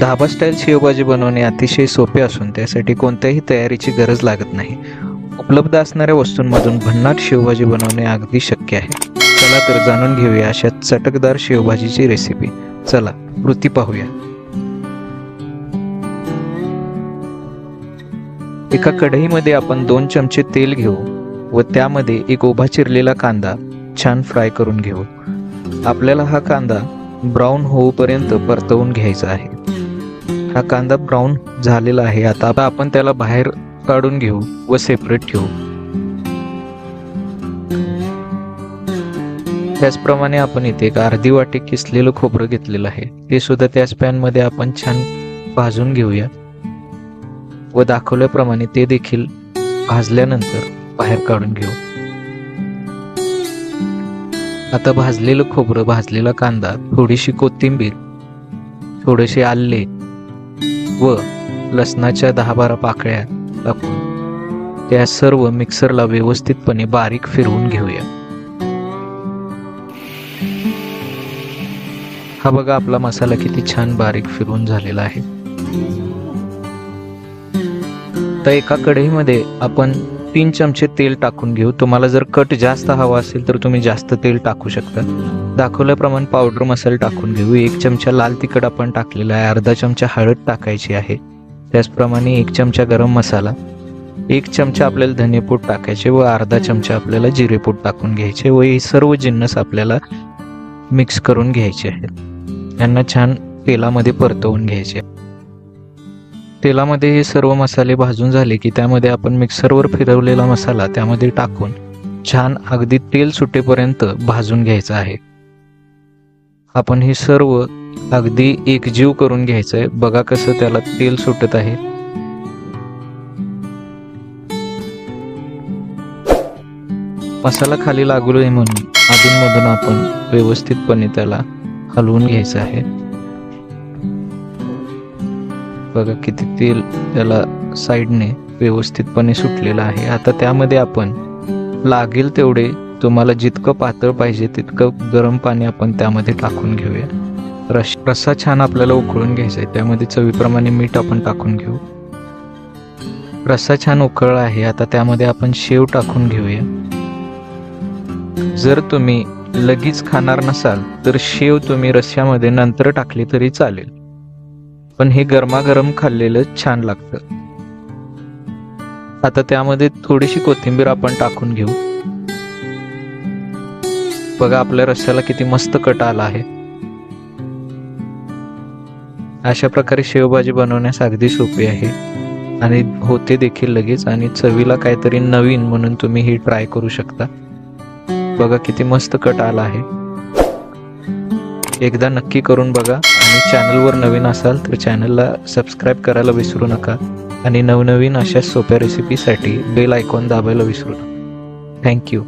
धाबा style शेवभाजी बनवणे अतिशय सोपे असून त्यासाठी कोणत्याही तयारीची गरज लागत नाही. उपलब्ध असणाऱ्या वस्तूंमधून भन्नाट शेवभाजी बनवणे अगदी शक्य आहे. चला तर जाणून घेऊया अशा चटकदार शेवभाजीची रेसिपी चला कृती पाहूया. एका कढईमध्ये आपण दोन चमचे तेल घेऊ व त्यामध्ये एक उभा चिरलेला कांदा छान फ्राय करून घेऊ. आपल्याला हा कांदा ब्राऊन होऊपर्यंत परतवून घ्यायचा आहे. हा कांदा ब्राऊन झालेला आहे. आता आपण त्याला बाहेर काढून घेऊ व सेपरेट ठेवू. त्याचप्रमाणे आपण इथे एक अर्धी वाटी किसलेलं खोबरं घेतलेलं आहे. ते सुद्धा त्याच पॅनमध्ये आपण छान भाजून घेऊया. व दाखवल्याप्रमाणे ते देखील भाजल्यानंतर बाहेर काढून घेऊ. आता भाजलेलं खोबरं भाजलेला कांदा थोडीशी कोथिंबीर थोडेसे आल्ले व लसणाच्या दहा बारा पाकळ्या टाकून त्या सर्व मिक्सरला व्यवस्थितपणे बारीक फिरवून घेऊया. हा बघा आपला मसाला किती छान बारीक फिरवून झालेला आहे. तर एका कढईमध्ये आपण तीन चमचे तेल टाकून घेऊ. तुम्हाला जर कट जास्त हवा असेल तर तुम्ही जास्त तेल टाकू शकता. दाखवल्याप्रमाणे पावडर मसाला टाकून घेऊ. एक चमचा लाल तिखट आपण टाकलेला आहे. अर्धा चमचा हळद टाकायची आहे. त्याचप्रमाणे एक चमचा गरम मसाला. एक चमचा आपल्याला धनेपूट टाकायचे व अर्धा चमचा आपल्याला जिरेपूट टाकून घ्यायचे व हे सर्व जिन्नस आपल्याला मिक्स करून घ्यायचे आहेत. यांना छान तेलामध्ये परतवून घ्यायचे तेलामध्ये हे सर्व मसाले भाजून झाले की त्यामध्ये आपण मिक्सरवर फिरवलेला मसाला त्यामध्ये टाकून छान अगदी तेल सुटेपर्यंत भाजून घ्यायचं आहे. आपण हे सर्व अगदी एकजीव करून घ्यायचं आहे. बघा कसं त्याला तेल सुटत आहे. मसाला खाली लागू नये म्हणून अधूनमधून आपण व्यवस्थितपणे त्याला हलवून घ्यायचं आहे. बघा किती तेल त्याला साईडने व्यवस्थितपणे सुटलेलं आहे. आता त्यामध्ये आपण लागेल तेवढे तुम्हाला जितकं पातळ पाहिजे तितकं गरम पाणी आपण त्यामध्ये टाकून घेऊया. रस रस्सा छान आपल्याला उकळून घ्यायचा आहे. त्यामध्ये चवीप्रमाणे मीठ आपण टाकून घेऊ. रस्सा छान उकळला आहे. आता त्यामध्ये आपण शेव टाकून घेऊया. जर तुम्ही लगेच खाणार नसाल तर शेव तुम्ही रस्स्यामध्ये नंतर टाकली तरी चालेल. पण हे गरमागरम खाल्लेलं छान लागतं. आता त्यामध्ये थोडीशी कोथिंबीर आपण टाकून घेऊ. बघा आपल्या रस्त्याला किती मस्त कट आला आहे. अशा प्रकारे शेवभाजी बनवण्यास अगदी सोपी आहे. आणि होते देखील लगेच आणि चवीला काहीतरी नवीन म्हणून तुम्ही ही ट्राय करू शकता. बघा किती मस्त कट आला आहे. एकदा नक्की करून बघा. आणि चॅनलवर नवीन असाल तर चॅनलला सबस्क्राईब करायला विसरू नका आणि नवनवीन अशा सोप्या रेसिपीसाठी बेल आयकॉन दाबायला विसरू नका. थँक्यू